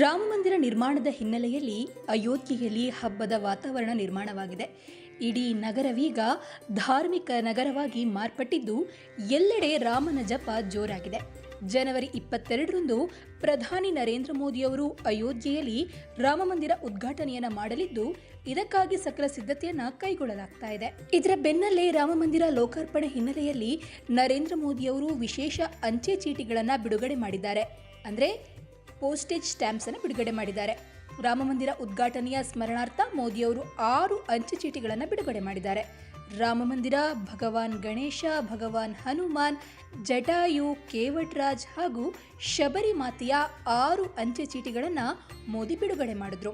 ರಾಮ ಮಂದಿರ ನಿರ್ಮಾಣದ ಹಿನ್ನೆಲೆಯಲ್ಲಿ ಅಯೋಧ್ಯೆಯಲ್ಲಿ ಹಬ್ಬದ ವಾತಾವರಣ ನಿರ್ಮಾಣವಾಗಿದೆ. ಇಡೀ ನಗರವೀಗ ಧಾರ್ಮಿಕ ನಗರವಾಗಿ ಮಾರ್ಪಟ್ಟಿದ್ದು ಎಲ್ಲೆಡೆ ರಾಮನ ಜಪ ಜೋರಾಗಿದೆ. ಜನವರಿ ಇಪ್ಪತ್ತೆರಡರಂದು ಪ್ರಧಾನಿ ನರೇಂದ್ರ ಮೋದಿಯವರು ಅಯೋಧ್ಯೆಯಲ್ಲಿ ರಾಮಮಂದಿರ ಉದ್ಘಾಟನೆಯನ್ನು ಮಾಡಲಿದ್ದು, ಇದಕ್ಕಾಗಿ ಸಕಲ ಸಿದ್ಧತೆಯನ್ನ ಕೈಗೊಳ್ಳಲಾಗ್ತಾ ಇದೆ. ಇದರ ಬೆನ್ನಲ್ಲೇ ರಾಮಮಂದಿರ ಲೋಕಾರ್ಪಣೆ ಹಿನ್ನೆಲೆಯಲ್ಲಿ ನರೇಂದ್ರ ಮೋದಿಯವರು ವಿಶೇಷ ಅಂಚೆ ಚೀಟಿಗಳನ್ನು ಬಿಡುಗಡೆ ಮಾಡಿದ್ದಾರೆ. ಅಂದ್ರೆ ಪೋಸ್ಟೇಜ್ ಸ್ಟ್ಯಾಂಪ್ಸ್ ಅನ್ನು ಬಿಡುಗಡೆ ಮಾಡಿದ್ದಾರೆ. ರಾಮಮಂದಿರ ಉದ್ಘಾಟನೆಯ ಸ್ಮರಣಾರ್ಥ ಮೋದಿಯವರು ಆರು ಅಂಚೆ ಚೀಟಿಗಳನ್ನು ಬಿಡುಗಡೆ ಮಾಡಿದ್ದಾರೆ. ರಾಮ ಮಂದಿರ ಭಗವಾನ್ ಗಣೇಶ, ಭಗವಾನ್ ಹನುಮಾನ್, ಜಟಾಯು, ಕೇವಟ್ರಾಜ್ ಹಾಗೂ ಶಬರಿಮಾತೆಯ ಆರು ಅಂಚೆ ಚೀಟಿಗಳನ್ನು ಮೋದಿ ಬಿಡುಗಡೆ ಮಾಡಿದ್ರು.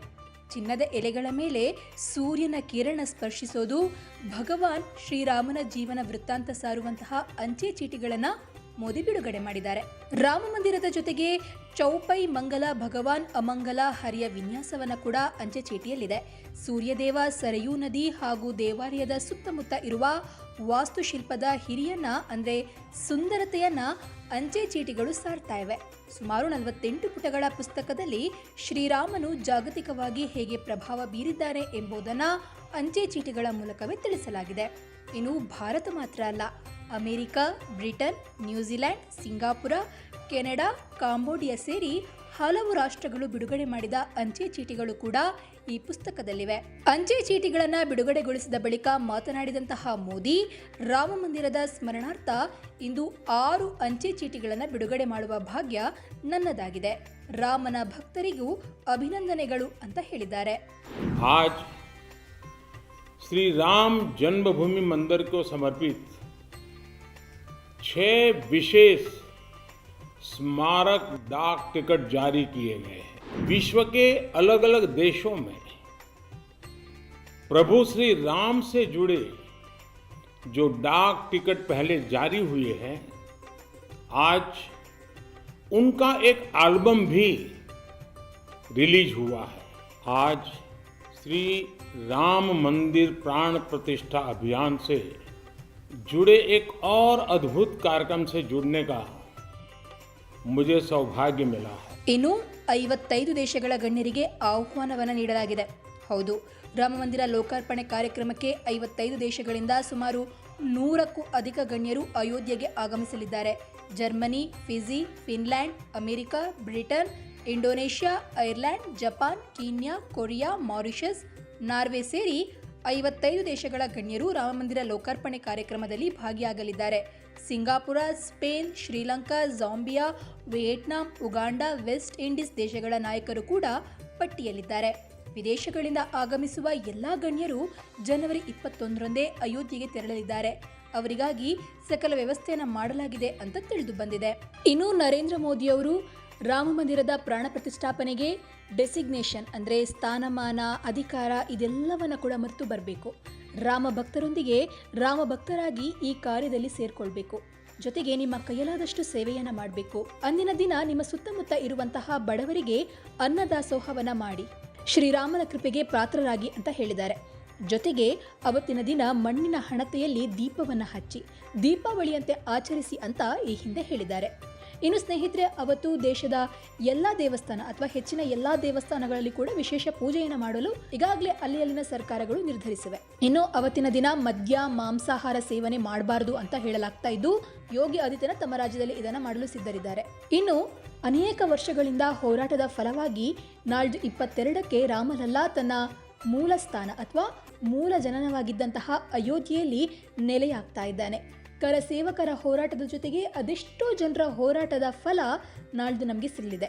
ಚಿನ್ನದ ಎಲೆಗಳ ಮೇಲೆ ಸೂರ್ಯನ ಕಿರಣ ಸ್ಪರ್ಶಿಸೋದು ಭಗವಾನ್ ಶ್ರೀರಾಮನ ಜೀವನ ವೃತ್ತಾಂತ ಸಾರುವಂತಹ ಅಂಚೆ ಚೀಟಿಗಳನ್ನು ಮೋದಿ ಬಿಡುಗಡೆ ಮಾಡಿದ್ದಾರೆ. ರಾಮ ಮಂದಿರದ ಜೊತೆಗೆ ಚೌಪೈ ಮಂಗಲ ಭಗವಾನ್ ಅಮಂಗಲ ಹರಿಯ ವಿನ್ಯಾಸವನ್ನ ಕೂಡ ಅಂಚೆ ಚೀಟಿಯಲ್ಲಿದೆ. ಸೂರ್ಯದೇವ ಸರಯೂ ನದಿ ಹಾಗೂ ದೇವಾಲಯದ ಸುತ್ತಮುತ್ತ ಇರುವ ವಾಸ್ತುಶಿಲ್ಪದ ಹಿರಿಯನ್ನ ಅಂದ್ರೆ ಸುಂದರತೆಯನ್ನ ಅಂಚೆ ಚೀಟಿಗಳು ಸಾರ್ತಾ ಇವೆ. ಸುಮಾರು ನಲವತ್ತೆಂಟು ಪುಟಗಳ ಪುಸ್ತಕದಲ್ಲಿ ಶ್ರೀರಾಮನು ಜಾಗತಿಕವಾಗಿ ಹೇಗೆ ಪ್ರಭಾವ ಬೀರಿದ್ದಾರೆ ಎಂಬುದನ್ನ ಅಂಚೆ ಚೀಟಿಗಳ ಮೂಲಕವೇ ತಿಳಿಸಲಾಗಿದೆ. ಇನ್ನು ಭಾರತ ಮಾತ್ರ ಅಲ್ಲ America, Britain New Zealand Singapore, Canada, Cambodia ಸೇರಿ ಹಲವು ರಾಷ್ಟ್ರಗಳು ಬಿಡುಗಡೆ ಮಾಡಿದ ಅಂಚೆ ಚೀಟಿಗಳು ಕೂಡ ಈ ಪುಸ್ತಕದಲ್ಲಿವೆ. ಅಂಚೆ ಚೀಟಿಗಳನ್ನು ಬಿಡುಗಡೆಗೊಳಿಸಿದ ಬಳಿಕ ಮಾತನಾಡಿದಂತಹ ಮೋದಿ, ರಾಮ ಮಂದಿರದ ಸ್ಮರಣಾರ್ಥ ಇಂದು ಆರು ಅಂಚೆ ಚೀಟಿಗಳನ್ನು ಬಿಡುಗಡೆ ಮಾಡುವ ಭಾಗ್ಯ ನನ್ನದಾಗಿದೆ. ರಾಮನ ಭಕ್ತರಿಗೂ ಅಭಿನಂದನೆಗಳು ಅಂತ ಹೇಳಿದ್ದಾರೆ. ಶ್ರೀ ರಾಮ ಜನ್ಮಭೂಮಿ ಮಂದಿರಕ್ಕೆ ಸಮರ್ಪಿತ छह विशेष स्मारक डाक टिकट जारी किए गए हैं। विश्व के अलग अलग देशों में प्रभु श्री राम से जुड़े जो डाक टिकट पहले जारी हुए हैं, आज उनका एक एल्बम भी रिलीज़ हुआ है। आज श्री राम मंदिर प्राण प्रतिष्ठा अभियान से जुड़े एक और अद्भुत कार्यक्रम से जुड़ने का मुझे सौभाग्य मिला है ಇನ್ನು ಐವತ್ತೈದು ದೇಶಗಳ ಗಣ್ಯರಿಗೆ ಆಹ್ವಾನವನ್ನು ನೀಡಲಾಗಿದೆ ಹೌದು ರಾಮ ಮಂದಿರ ಲೋಕಾರ್ಪಣೆ ಕಾರ್ಯಕ್ರಮಕ್ಕೆ ಐವತ್ತೈದು ದೇಶಗಳಿಂದ ಸುಮಾರು ನೂರಕ್ಕೂ ಅಧಿಕ ಗಣ್ಯರು ಅಯೋಧ್ಯೆಗೆ ಆಗಮಿಸಲಿದ್ದಾರೆ Germany Fiji Finland America Britain Indonesia Ireland Japan Kenya Korea Mauritius Norway ಸೇರಿ ಐವತ್ತೈದು ದೇಶಗಳ ಗಣ್ಯರು ರಾಮಮಂದಿರ ಲೋಕಾರ್ಪಣೆ ಕಾರ್ಯಕ್ರಮದಲ್ಲಿ ಭಾಗಿಯಾಗಲಿದ್ದಾರೆ. Singapore, Spain, Sri Lanka Zambia Vietnam, Uganda, West Indies ದೇಶಗಳ ನಾಯಕರು ಕೂಡ ಪಟ್ಟಿಯಲ್ಲಿದ್ದಾರೆ. ವಿದೇಶಗಳಿಂದ ಆಗಮಿಸುವ ಎಲ್ಲ ಗಣ್ಯರು ಜನವರಿ ಇಪ್ಪತ್ತೊಂದರಂದೇ ಅಯೋಧ್ಯೆಗೆ ತೆರಳಲಿದ್ದಾರೆ. ಅವರಿಗಾಗಿ ಸಕಲ ವ್ಯವಸ್ಥೆಯನ್ನು ಮಾಡಲಾಗಿದೆ ಅಂತ ತಿಳಿದು ಬಂದಿದೆ. ಇನ್ನು ನರೇಂದ್ರ ಮೋದಿಯವರು ರಾಮ ಮಂದಿರದ ಪ್ರಾಣ ಪ್ರತಿಷ್ಠಾಪನೆಗೆ ಡೆಸಿಗ್ನೇಷನ್ ಅಂದರೆ ಸ್ಥಾನಮಾನ, ಅಧಿಕಾರ ಇದೆಲ್ಲವನ್ನ ಕೂಡ ಮರೆತು ಬರಬೇಕು. ರಾಮ ಭಕ್ತರೊಂದಿಗೆ ರಾಮ ಭಕ್ತರಾಗಿ ಈ ಕಾರ್ಯದಲ್ಲಿ ಸೇರಿಕೊಳ್ಬೇಕು. ಜೊತೆಗೆ ನಿಮ್ಮ ಕೈಯಲಾದಷ್ಟು ಸೇವೆಯನ್ನು ಮಾಡಬೇಕು. ಅಂದಿನ ದಿನ ನಿಮ್ಮ ಸುತ್ತಮುತ್ತ ಇರುವಂತಹ ಬಡವರಿಗೆ ಅನ್ನದಾಸೋಹವನ್ನು ಮಾಡಿ. ಶ್ರೀರಾಮನ ಕೃಪೆಗೆ ಪಾತ್ರರಾಗಿ ಅಂತ ಹೇಳಿದ್ದಾರೆ. ಜೊತೆಗೆ ಅವತ್ತಿನ ದಿನ ಮಣ್ಣಿನ ಹಣತೆಯಲ್ಲಿ ದೀಪವನ್ನು ಹಚ್ಚಿ, ದೀಪಾವಳಿಯಂತೆ ಆಚರಿಸಿ ಅಂತ ಈ ಹಿಂದೆ ಹೇಳಿದ್ದಾರೆ. ಇನ್ನು ಸ್ನೇಹಿತರೆ, ಅವತ್ತು ದೇಶದ ಎಲ್ಲ ದೇವಸ್ಥಾನ ಅಥವಾ ಹೆಚ್ಚಿನ ಎಲ್ಲ ದೇವಸ್ಥಾನಗಳಲ್ಲಿ ಕೂಡ ವಿಶೇಷ ಪೂಜೆಯನ್ನು ಮಾಡಲು ಈಗಾಗಲೇ ಅಲ್ಲಿ ಅಲ್ಲಿನ ಸರ್ಕಾರಗಳು ನಿರ್ಧರಿಸಿವೆ. ಇನ್ನು ಅವತ್ತಿನ ದಿನ ಮದ್ಯ, ಮಾಂಸಾಹಾರ ಸೇವನೆ ಮಾಡಬಾರದು ಅಂತ ಹೇಳಲಾಗ್ತಾ ಇದ್ದು, ಯೋಗಿ ಆದಿತ್ಯನಾಥ್ ತಮ್ಮ ರಾಜ್ಯದಲ್ಲಿ ಇದನ್ನು ಮಾಡಲು ಸಿದ್ಧರಿದ್ದಾರೆ. ಇನ್ನು ಅನೇಕ ವರ್ಷಗಳಿಂದ ಹೋರಾಟದ ಫಲವಾಗಿ ನಾಳ್ದು ಇಪ್ಪತ್ತೆರಡಕ್ಕೆ ರಾಮಲಲ್ಲಾ ತನ್ನ ಮೂಲ ಸ್ಥಾನ ಅಥವಾ ಮೂಲ ಜನನವಾಗಿದ್ದಂತಹ ಅಯೋಧ್ಯೆಯಲ್ಲಿ ನೆಲೆಯಾಗ್ತಾ ಇದ್ದಾನೆ. ಕರಸೇವಕರ ಹೋರಾಟದ ಜೊತೆಗೆ ಅದೆಷ್ಟೋ ಜನರ ಹೋರಾಟದ ಫಲ ನಾಳ್ದು ನಮಗೆ ಸಿಗಲಿದೆ.